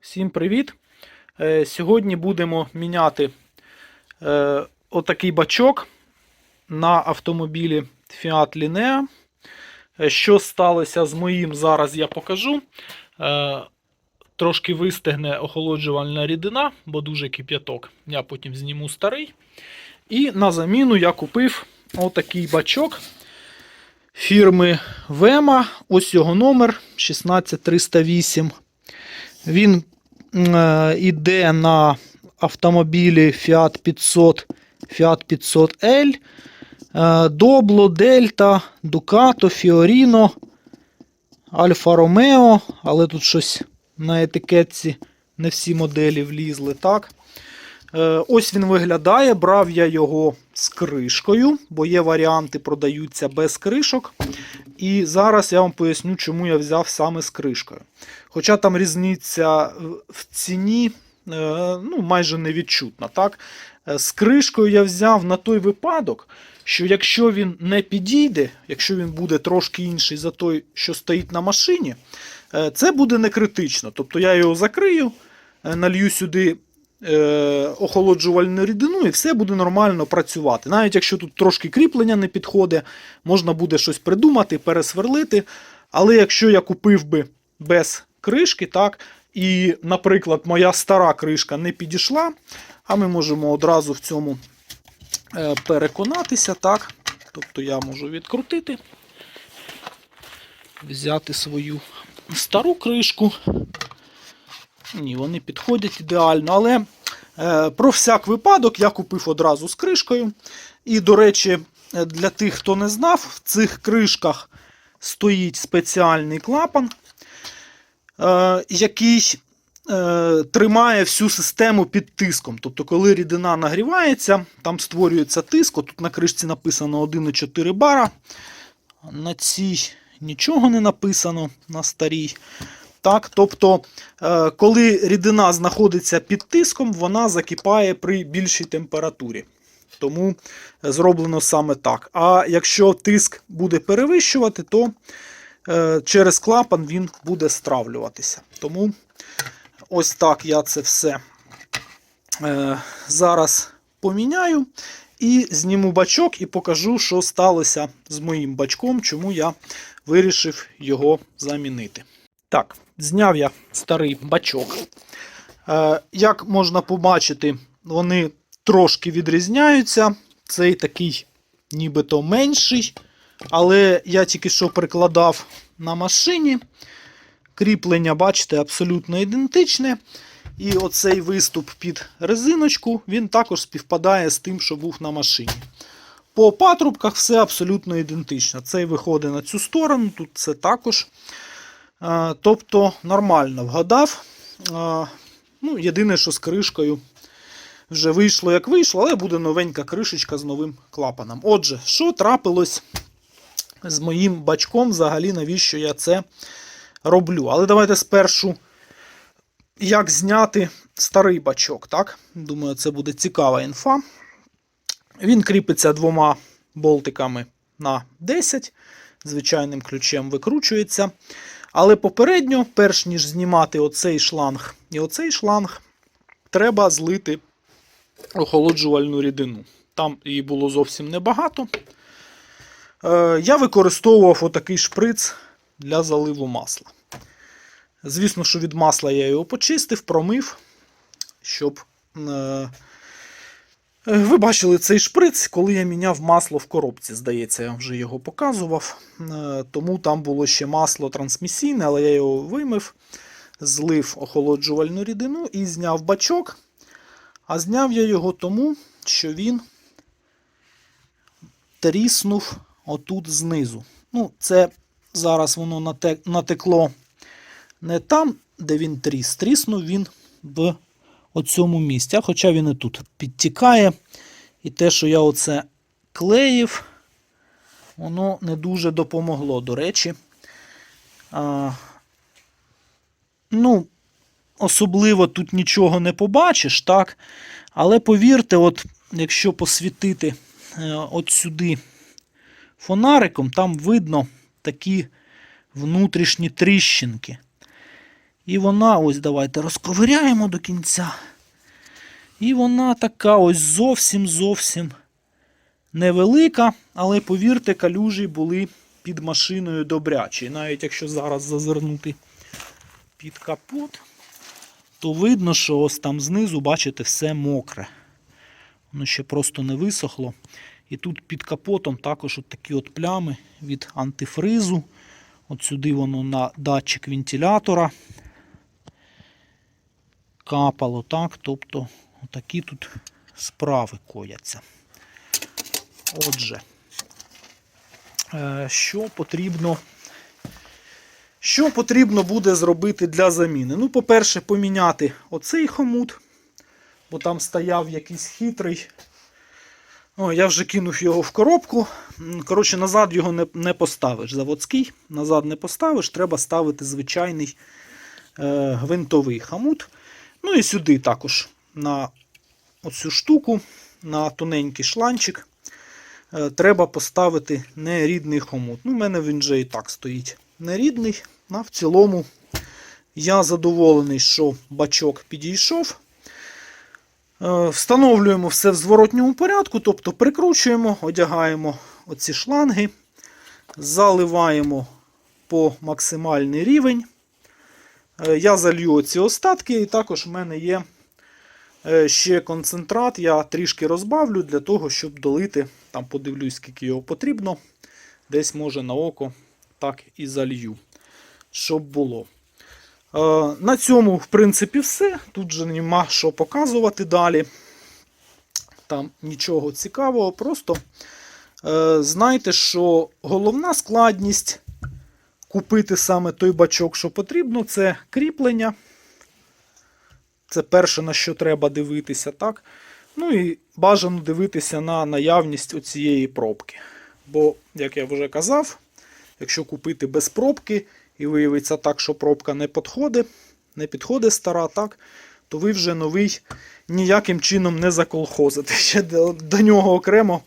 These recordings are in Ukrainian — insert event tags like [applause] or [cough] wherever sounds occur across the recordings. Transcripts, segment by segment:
Всім привіт! Е, Сьогодні будемо міняти е, отакий бачок на автомобілі Fiat Linea. Е, Що сталося з моїм, зараз я покажу. Трошки вистигне охолоджувальна рідина, бо дуже кип'яток. Я потім зніму старий. І на заміну я купив отакий бачок фірми Vema. Ось його номер 16308. Він е, іде на автомобілі Fiat 500, Fiat 500L, е, Дельта, Ducato, Fiorino, Alfa Romeo, але тут щось на етикетці не всі моделі влізли, так? Е, Ось він виглядає. Брав я його з кришкою, бо є варіанти, продаються без кришок. І зараз я вам поясню, чому я взяв саме з кришкою. Хоча там різниця в ціні е, ну, майже невідчутна. Так? Е, З кришкою я взяв на той випадок, що якщо він не підійде, якщо він буде трошки інший за той, що стоїть на машині, це буде не критично. Тобто я його закрию, налью сюди охолоджувальну рідину, і все буде нормально працювати. Навіть якщо тут трошки кріплення не підходить, можна буде щось придумати, пересверлити. Але якщо я купив би без кришки, так, і, наприклад, моя стара кришка не підійшла, а ми можемо одразу в цьому е, переконатися, так. Тобто я можу відкрутити, взяти свою стару кришку. Ні, вони підходять ідеально, але е, про всяк випадок я купив одразу з кришкою. І, до речі, е, для тих, хто не знав, в цих кришках стоїть спеціальний клапан, е, який е, тримає всю систему під тиском. Тобто, коли рідина нагрівається, там створюється тиск. Тут на кришці написано 1,4 бара. На цій нічого не написано на старій. Так, тобто, е, коли рідина знаходиться під тиском, вона закипає при більшій температурі. Тому зроблено саме так. А якщо тиск буде перевищувати, то е, через клапан він буде стравлюватися. Тому ось так я це все е, зараз поміняю. І зніму бачок і покажу, що сталося з моїм бачком, чому я вирішив його замінити. Так, зняв я старий бачок. Е, як можна побачити, вони трошки відрізняються. Цей такий нібито менший. Але я тільки що прикладав на машині. Кріплення, бачите, абсолютно ідентичне. І оцей виступ під резиночку, він також співпадає з тим, що був на машині. По патрубках все абсолютно ідентично. Цей виходить на цю сторону, тут це також. А, тобто нормально вгадав. Ну, Єдине, що з кришкою вже вийшло, як вийшло, але буде новенька кришечка з новим клапаном. Отже, що трапилось з моїм бачком, взагалі, навіщо я це роблю? Але давайте спершу, як зняти старий бачок. так? Думаю, це буде цікава інфа. Він кріпиться двома болтиками на 10, звичайним ключем викручується. Але попередньо, перш ніж знімати оцей шланг і оцей шланг, треба злити охолоджувальну рідину. Там її було зовсім небагато. Е, я використовував отакий шприц для заливу масла. Звісно, що від масла я його почистив, промив, щоб. Е, ви бачили цей шприц, коли я міняв масло в коробці. Здається, я вже його показував. Е, Тому там було ще масло трансмісійне, але я його вимив, злив охолоджувальну рідину і зняв бачок. А зняв я його тому, що він тріснув отут знизу. Ну, це зараз воно натекло не там, де він тріс. Тріснув він в оцьому місці. А Хоча він і тут підтікає. І те, що я оце клеїв, воно не дуже допомогло, до речі. А, ну, особливо тут нічого не побачиш, так? Але повірте, от, якщо посвітити е, от сюди фонариком, там видно такі внутрішні тріщинки. І вона, ось давайте розковиряємо до кінця. І вона така ось зовсім зовсім невелика, але повірте, калюжі були під машиною добрячі. Навіть якщо зараз зазирнути під капот, то видно, що ось там знизу, бачите, все мокре. Воно ще просто не висохло. І тут під капотом також от такі от плями від антифризу. От сюди воно на датчик вентилятора капало, так? Тобто такі тут справи кояться. Отже, е, що потрібно, що потрібно буде зробити для заміни? Ну, по-перше, поміняти оцей хомут, бо там стояв якийсь хитрий. О, я вже кинув його в коробку. Коротше, назад його не, не поставиш. Заводський, назад не поставиш, треба ставити звичайний е, гвинтовий хомут. Ну і сюди також на оцю штуку, на тоненький шланчик, е, треба поставити нерідний хомут. Ну, у мене він вже і так стоїть нерідний. А в цілому я задоволений, що бачок підійшов. Е, Встановлюємо все в зворотньому порядку, тобто прикручуємо, одягаємо оці шланги, заливаємо по максимальний рівень. Е, Я залью ці остатки, і також в мене є е, ще концентрат. Я трішки розбавлю для того, щоб долити. Там подивлюсь, скільки його потрібно. Десь може на око так і залью, щоб було. Е, На цьому, в принципі, все. Тут же нема що показувати далі. Там нічого цікавого. Просто знайте, що головна складність купити саме той бачок, що потрібно, це кріплення. Це перше, на що треба дивитися. так? Ну і бажано дивитися на наявність оцієї пробки. Бо, як я вже казав, якщо купити без пробки і виявиться так, що пробка не підходить, не підходить стара, так, то ви вже новий ніяким чином не заколхозите. [laughs] Ще до, до нього окремо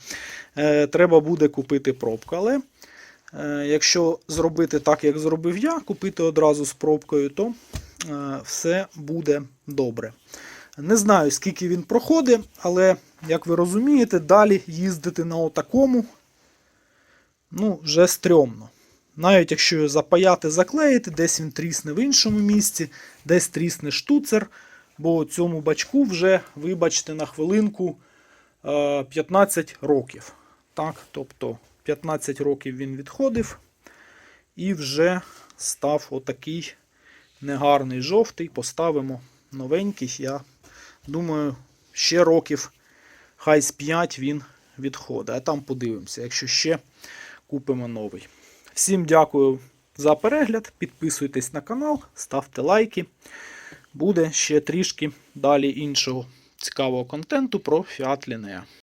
е, треба буде купити пробку. Але якщо зробити так, як зробив я, купити одразу з пробкою, то е, все буде добре. Не знаю, скільки він проходить, але, як ви розумієте, далі їздити на отакому ну, вже стрьомно. Навіть якщо його запаяти, заклеїти, десь він трісне в іншому місці, десь трісне штуцер, бо цьому бачку вже, вибачте, на хвилинку е, 15 років. Так, тобто 15 років він відходив і вже став отакий негарний жовтий. Поставимо новенький. Я думаю, ще років хай з 5 він відходить. А там подивимося, якщо ще купимо новий. Всім дякую за перегляд. Підписуйтесь на канал, ставте лайки. Буде ще трішки далі іншого цікавого контенту про Fiat Linea.